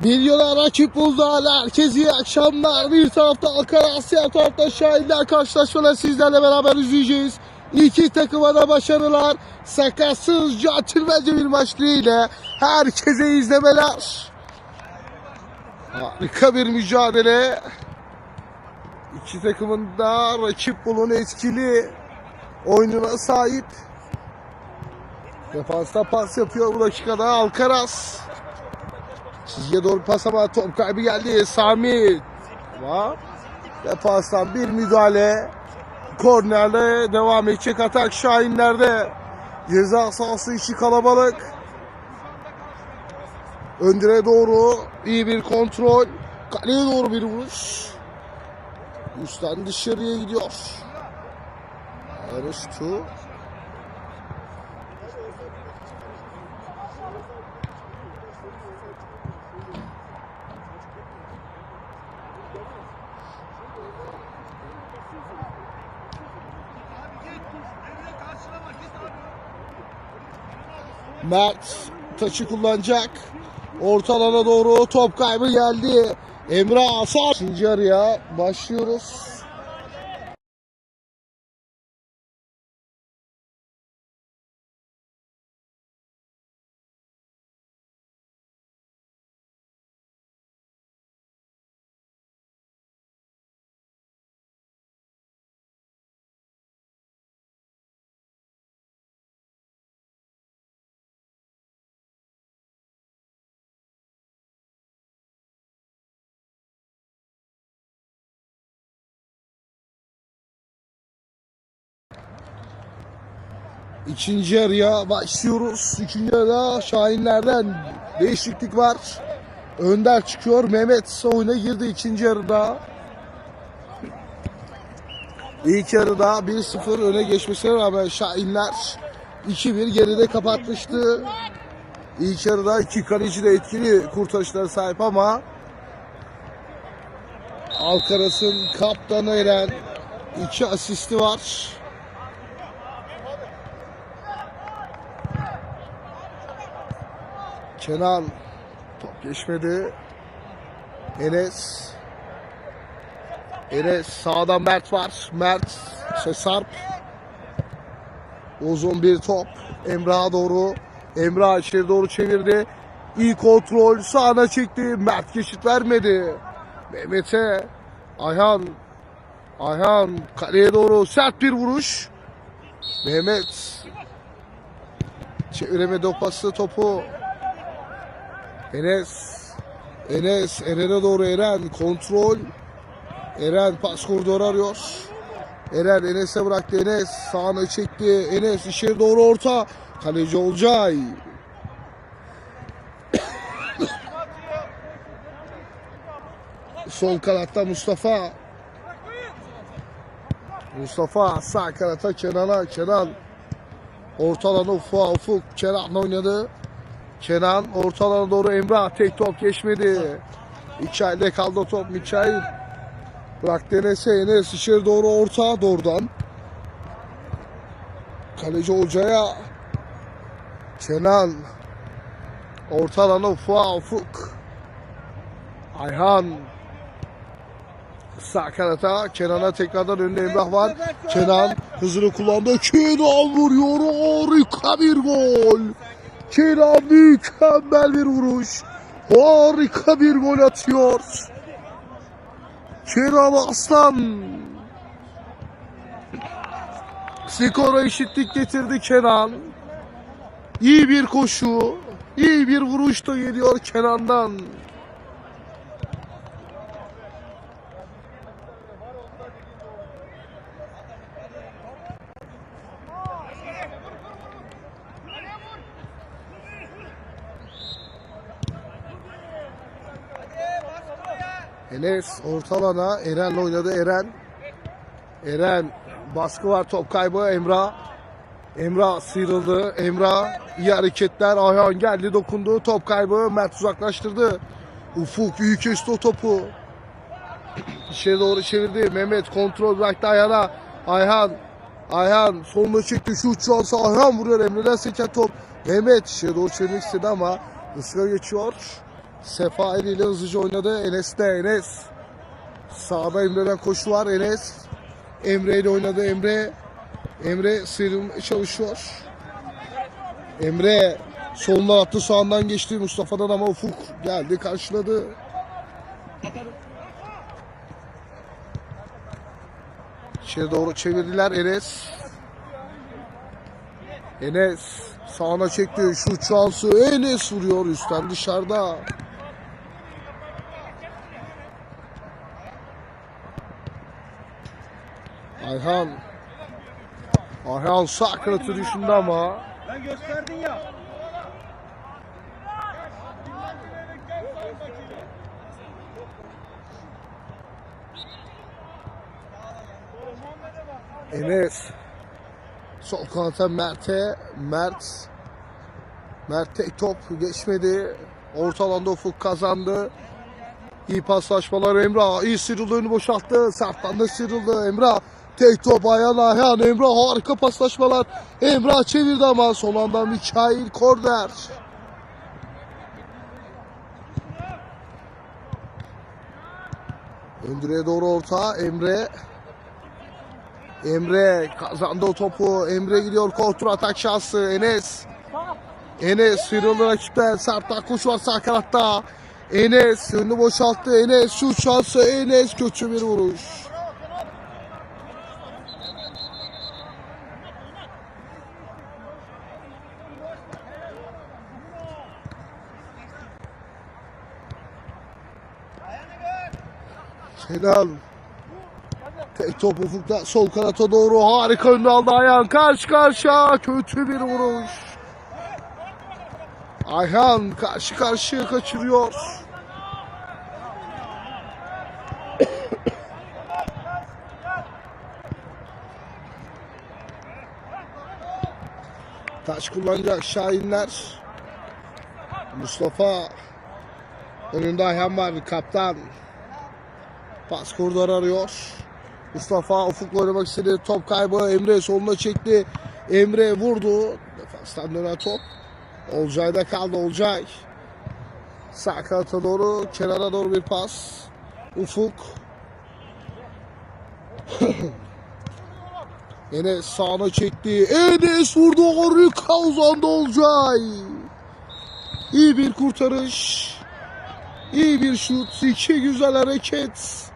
Milyoner rakip buldular. Herkese iyi akşamlar. Bir tarafta Ankara Asya, tarafta Şahinler karşılaşmaları sizlerle beraber izleyeceğiz. İki takıma da başarılar. Sakatsız, centilmence bir maç değil. Herkese izlemeler. Harika bir mücadele. İki takımın da rakip bulun etkili oyununa sahip. Defansta pas yapıyor bu dakikada Alcaraz. Çizgiye doğru pas ama top kaybı geldi. Sami. Ama defanstan bir müdahale. Kornerle devam edecek atak Şahinler'de. Ceza sahası içi kalabalık. Öndire doğru iyi bir kontrol. Kaleye doğru bir vuruş. Üstten dışarıya gidiyor. Aristu. Mert taçı kullanacak. Orta alana doğru top kaybı geldi. Emre Asar. İkinci yarıya başlıyoruz. İkinci yarıya başlıyoruz. İkinci yarıda Şahinler'den değişiklik var. Önder çıkıyor. Mehmet oyuna girdi ikinci yarıda. İlk yarıda 1-0 öne geçmesine rağmen Şahinler 2-1 geride kapatmıştı. İlk yarıda iki kaleci de etkili kurtarışlara sahip ama Alcaraz'ın kaptanı Eren iki asisti var. Kenan top geçmedi. Enes Enes sağdan Mert var. Mert şey Sarp uzun bir top Emrah'a doğru Emrah içeri doğru çevirdi. İyi kontrol sağına çekti. Mert geçit vermedi. Mehmet'e Ayhan Ayhan kaleye doğru sert bir vuruş. Mehmet çeviremedi o topu. Enes. Enes. Eren'e doğru Eren. Kontrol. Eren pas koridoru arıyor. Eren Enes'e bıraktı. Enes sağına çekti. Enes içeri doğru orta. Kaleci Olcay. Sol kanatta Mustafa. Mustafa sağ kanata Kenan'a. Kenan. Orta alana Ufuk'a. Ufuk Kenan'la oynadı. Kenan orta alana doğru Emrah tek top geçmedi. İçeride kaldı top Mikail. Bıraktı Enes'e Enes içeri doğru orta doğrudan. Kaleci Hoca'ya. Kenan. Orta alana Ufuk'a Ufuk. Ayhan. Sağ kanata Kenan'a tekrardan önünde Emrah var. Kenan hızını kullandı. Kenan vuruyor. Harika bir gol. Kenan mükemmel bir vuruş. Harika bir gol atıyor. Kenan Aslan. Skora eşitlik getirdi Kenan. İyi bir koşu. iyi bir vuruş da geliyor Kenan'dan. Enes orta alana Eren'le oynadı Eren. Eren baskı var top kaybı Emrah. Emrah sıyrıldı. Emrah iyi hareketler. Ayhan geldi dokundu. Top kaybı Mert uzaklaştırdı. Ufuk iyi kesti o topu. İçeri doğru çevirdi. Mehmet kontrol bıraktı Ayhan'a. Ayhan Ayhan soluna çekti. Şut şansı Ayhan vuruyor. Emre'den seken top. Mehmet içeri doğru çevirmek istedi ama ısrar geçiyor. Sefa eliyle hızlıca oynadı. Enes de Enes. Sağda Emre'den koşu var. Enes. Emre ile oynadı. Emre. Emre sıyrılmaya çalışıyor. Emre solundan attı sağından geçti Mustafa'dan ama Ufuk geldi karşıladı. İçeri doğru çevirdiler Enes. Enes sağına çekti şut şansı Enes vuruyor üstten dışarıda. Ayhan Ayhan sağ kanatı düşündü ama Lan gösterdin ya. Enes sol kanata Mert'e Mert Mert tek top geçmedi. Orta alanda Ufuk kazandı. İyi paslaşmalar Emrah. iyi sıyrıldı önü boşalttı. Serttan da sıyrıldı Emrah. Tek top ayağına ayağına Emrah harika paslaşmalar. Emrah çevirdi ama son anda Mikail korner. Öndüre'ye doğru orta Emre. Emre kazandı o topu. Emre gidiyor kontra atak şansı. Enes. Enes sıyrıldı rakipten. Serttan koşu var sağ kanatta. Enes önünü boşalttı. Enes şut şansı. Enes kötü bir vuruş. Kenan. Tek top ufukta sol kanata doğru harika önüne aldı Ayhan karşı karşıya kötü bir vuruş. Ayhan karşı karşıya kaçırıyor. Taş kullanacak Şahinler. Mustafa önünde Ayhan var kaptan. Pas koridor arıyor. Mustafa ufukla oynamak istedi. Top kaybı Emre soluna çekti. Emre vurdu. Defanstan dönen top. Olcay'da kaldı Olcay. Sağ kanata doğru, kenara doğru bir pas. Ufuk. Enes sağına çekti. Enes vurdu. Harika uzandı Olcay. İyi bir kurtarış. İyi bir şut. iki güzel hareket.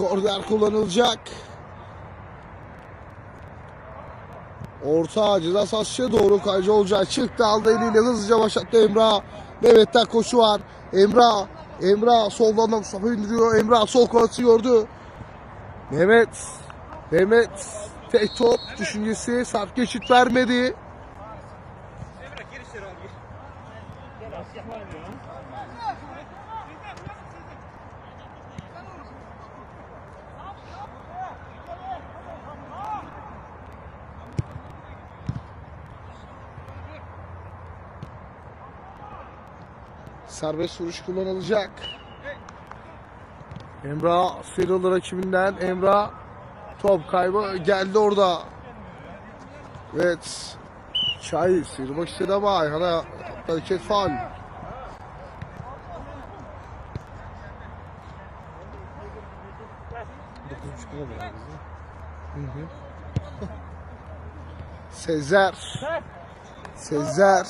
Korner kullanılacak. Orta ceza sahasına doğru kayıcı olacak. Çıktı aldı eliyle hızlıca başlattı Emrah. Mehmet'ten koşu var. Emrah. Emrah soldan da Mustafa indiriyor. Emrah sol kanatı gördü. Mehmet. Mehmet. Tek top düşüncesi. Sarp geçit vermedi. Serbest vuruş kullanılacak. Emrah sıyrıldı rakibinden. Emrah top kaybı geldi orada. Evet. Çay sıyrılmak istedi ama Ayhan'a hareket hı. Sezer. Sezer.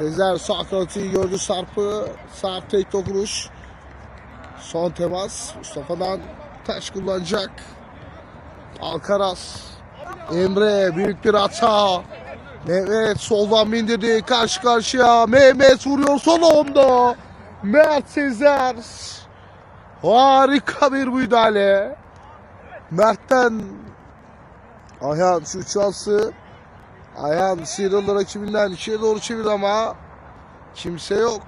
Sezer sağ kanatıyı gördü Sarp'ı. Sarp tek dokunuş. Son temas. Mustafa'dan taş kullanacak. Alcaraz. Emre büyük bir hata. Mehmet soldan bindirdi. Karşı karşıya. Mehmet vuruyor son onda. Mert Sezer. Harika bir müdahale. Mert'ten Ayhan şu şansı Ayhan sıyrıldı rakibinden içeri doğru çevirdi ama kimse yok.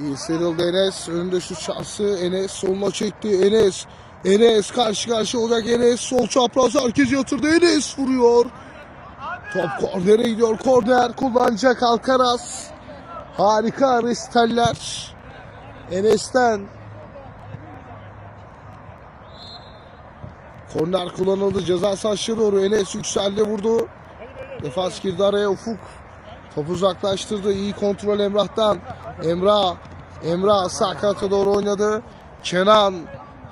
İyi sıyrıldı Enes. Önünde şu şansı Enes soluna çekti. Enes. Enes karşı karşı olacak Enes. Sol çapraz herkes yatırdı. Enes vuruyor. Top kornere gidiyor. Korner kullanacak Alcaraz. Harika resteller. Enes'ten. Korner kullanıldı. Ceza sahasına doğru. Enes yükseldi vurdu. Defans girdi araya Ufuk. Topu uzaklaştırdı. İyi kontrol Emrah'tan. Emrah. Emrah sağ kanata doğru oynadı. Kenan.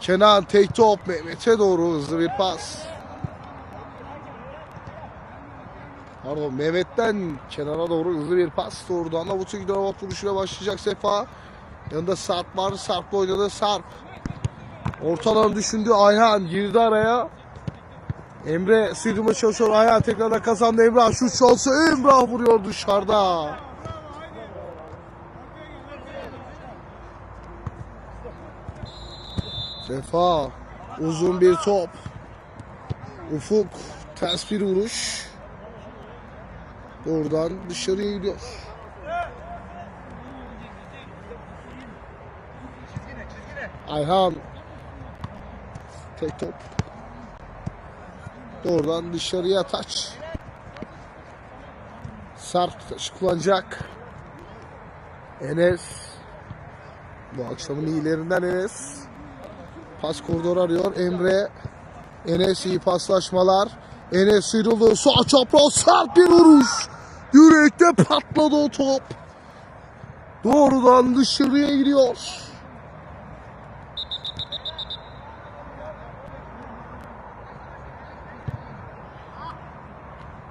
Kenan tek top. Mehmet'e doğru hızlı bir pas. Pardon Mehmet'ten Kenan'a doğru hızlı bir pas. Doğrudan avutu gidiyor. Avut vuruşuyla başlayacak Sefa. Yanında Sarp var. Sarp'la oynadı. Sarp. Ortadan düşündü. Ayhan girdi araya. Emre sıyrılma çalışıyor. Ayhan tekrardan kazandı. Emrah şut şansı. Emrah vuruyor dışarıda. Sefa. Uzun bir top. Ufuk. Ters bir vuruş. Oradan dışarıya gidiyor. Ayhan. Tek top. Doğrudan dışarıya taç. Sarp taşı kullanacak. Enes. Bu akşamın iyilerinden Enes. Pas koridoru arıyor. Emre. Enes iyi paslaşmalar. Enes sıyrıldı. Sağ çapraz sert bir vuruş. Yürekte patladı o top. Doğrudan dışarıya gidiyor.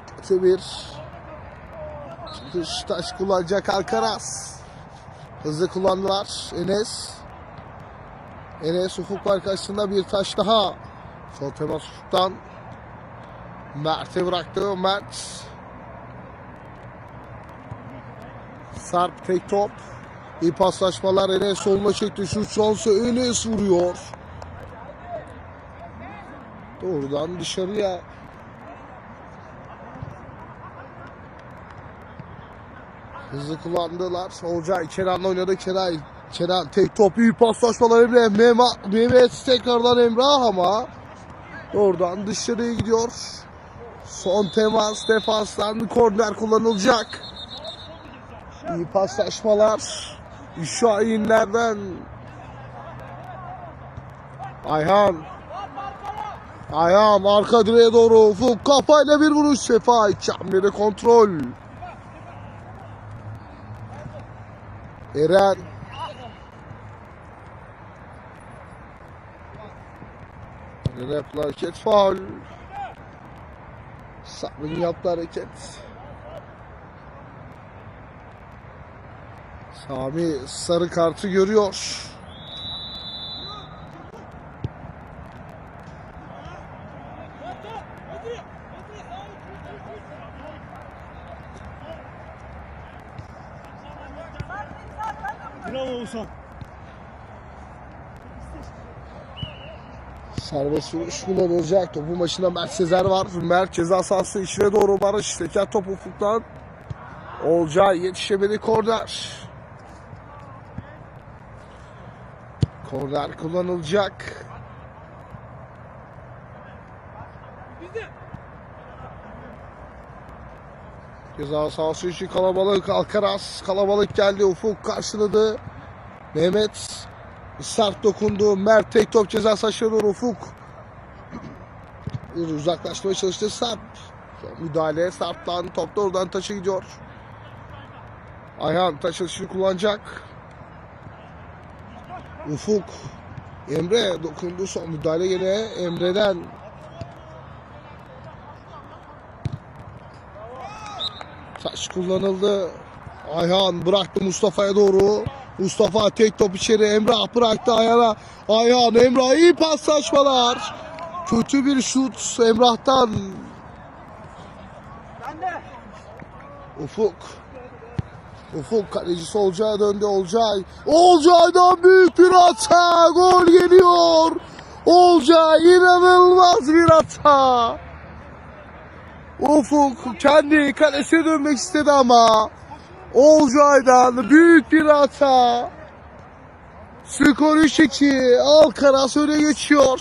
Kötü bir çıkış taş kullanacak Alcaraz. Hızlı kullandılar. Enes. Enes ufuk var karşısında bir taş daha. Sol temas ufuktan. Mert'e bıraktı. Mert. Sarp tek top. İyi paslaşmalar. Enes soluna çekti. Şut şansı. Enes vuruyor. Doğrudan dışarıya. Hızlı kullandılar. Olcay Kenan'la oynadı. Kenan, Kenan tek top iyi paslaşmalar Emre. Mehmet, Mehmet tekrardan Emrah ama oradan dışarıya gidiyor. Son temas defanstan korner kullanılacak. İyi paslaşmalar. Şahinlerden. Ayhan. Ayhan arka direğe doğru Ufuk kafayla bir vuruş. Sefa iki hamlede kontrol. Eren. Eren hareket faul. Sabrın yaptığı hareket Sami sarı kartı görüyor. Bravo Oğuzhan. Serbest vuruş kullanılacak. Topun başında Mert Sezer var. Mert ceza sahası içine doğru Barış. Teker top ufuktan. Olcay yetişemedi korner. Korner kullanılacak. Ceza sahası için kalabalık. Alcaraz kalabalık geldi. Ufuk karşıladı. Mehmet sert dokundu. Mert tek top ceza sahasına Ufuk. Uzaklaşmaya çalıştı Sarp. Müdahale Sarp'tan top da oradan taça gidiyor. Ayhan atışını kullanacak. Ufuk. Emre dokundu son müdahale yine Emre'den. Taş kullanıldı. Ayhan bıraktı Mustafa'ya doğru. Mustafa tek top içeri. Emrah bıraktı Ayhan'a. Ayhan Emrah iyi paslaşmalar. Kötü bir şut Emrah'tan. Ufuk. Ufuk kalecisi Olcay'a döndü Olcay. Olcay'dan büyük bir hata. Gol geliyor. Olcay inanılmaz bir hata. Ufuk kendi kalesine dönmek istedi ama Olcay'dan büyük bir hata. Skor 3-2. Alcaraz öne geçiyor.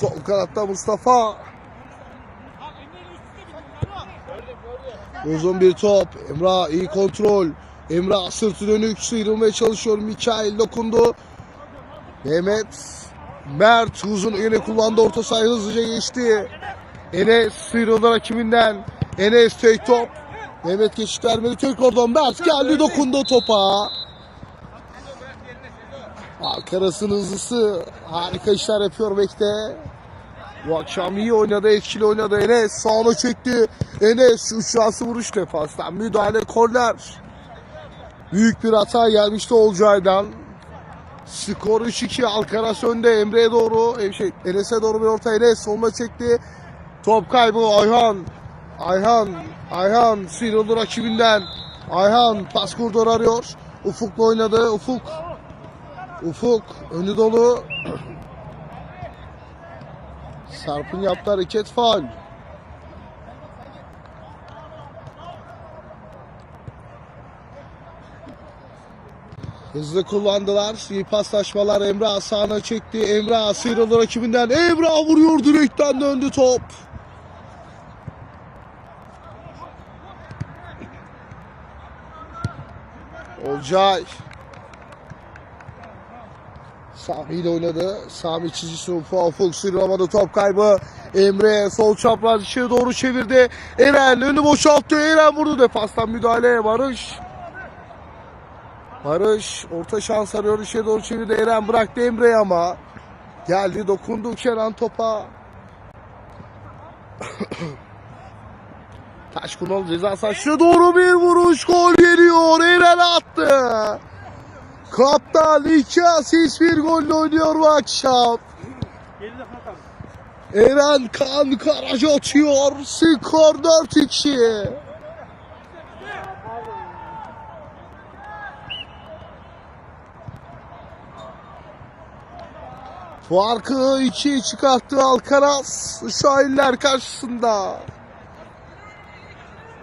Sol kanatta Mustafa. Uzun bir top. Emrah iyi kontrol. Emrah sırtı dönük sıyrılmaya çalışıyor. Mikail dokundu. Mehmet Mert uzun yine kullandı orta sahayı hızlıca geçti. Enes sıyrıldı rakibinden. Enes tek top. Mehmet geçit vermedi. Tekrardan Mert geldi dokundu topa. Ankara'sının hızlısı harika işler yapıyor Bek'te. Bu akşam iyi oynadı, etkili oynadı. Enes sağına çekti. Enes üç şansı vuruş defastan. Müdahale korner. Büyük bir hata gelmişti Olcay'dan. Skor 3-2. Alcaraz önde. Emre'ye doğru, şey, Enes'e doğru bir orta. Enes soluna çekti. Top kaybı Ayhan. Ayhan, Ayhan sıyrıldı rakibinden. Ayhan pas koridoru arıyor. Ufuk'la oynadı. Ufuk. Ufuk önü dolu. Sarp'ın yaptığı hareket faul. Hızlı kullandılar. İyi paslaşmalar. Emrah sağına çekti. Emrah sıyrıldı rakibinden. Emrah vuruyor direkten döndü top. Olcay. Sami ile oynadı. Sami çizgisi Ufuk. Ufuk sıyrılamadı. Top kaybı. Emre sol çapraz içeri doğru çevirdi. Eren önü boşalttı. Eren vurdu. Defastan müdahale. Barış. Barış orta şans arıyor. içeri doğru çevirdi. Eren bıraktı Emre'ye ama. Geldi dokundu Kenan topa. Taşkunol ceza sahasına doğru bir vuruş. Gol geliyor. Eren attı. Kaptan iki asist bir golle oynuyor bu akşam. Eren Kan Karaca atıyor. Skor 4-2. Farkı 2 çıkarttı Alcaraz. Şahinler karşısında.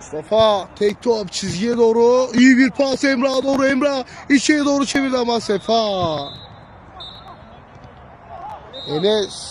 Mustafa tek top çizgiye doğru. iyi bir pas Emrah'a doğru. Emrah içeriye doğru çevirdi ama Sefa. Enes